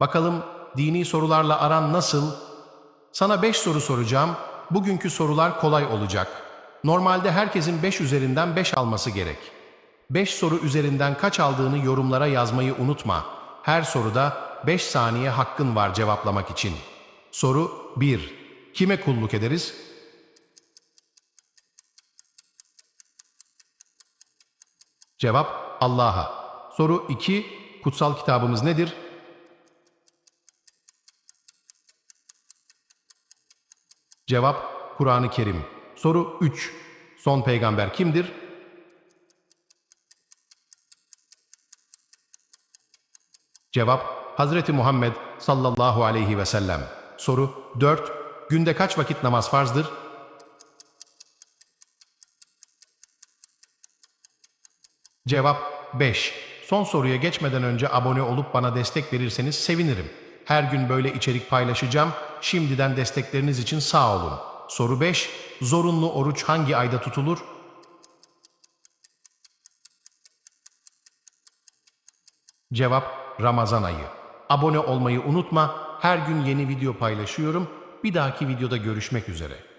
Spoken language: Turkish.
Bakalım dini sorularla aran nasıl? Sana 5 soru soracağım. Bugünkü sorular kolay olacak. Normalde herkesin 5 üzerinden 5 alması gerek. 5 soru üzerinden kaç aldığını yorumlara yazmayı unutma. Her soruda 5 saniye hakkın var cevaplamak için. Soru 1. Kime kulluk ederiz? Cevap Allah'a. Soru 2. Kutsal kitabımız nedir? Cevap Kur'an-ı Kerim. Soru 3. Son peygamber kimdir? Cevap Hazreti Muhammed sallallahu aleyhi ve sellem. Soru 4. Günde kaç vakit namaz farzdır? Cevap 5. Son soruya geçmeden önce abone olup bana destek verirseniz sevinirim. Her gün böyle içerik paylaşacağım. Şimdiden destekleriniz için sağ olun. Soru 5. Zorunlu oruç hangi ayda tutulur? Cevap Ramazan ayı. Abone olmayı unutma. Her gün yeni video paylaşıyorum. Bir dahaki videoda görüşmek üzere.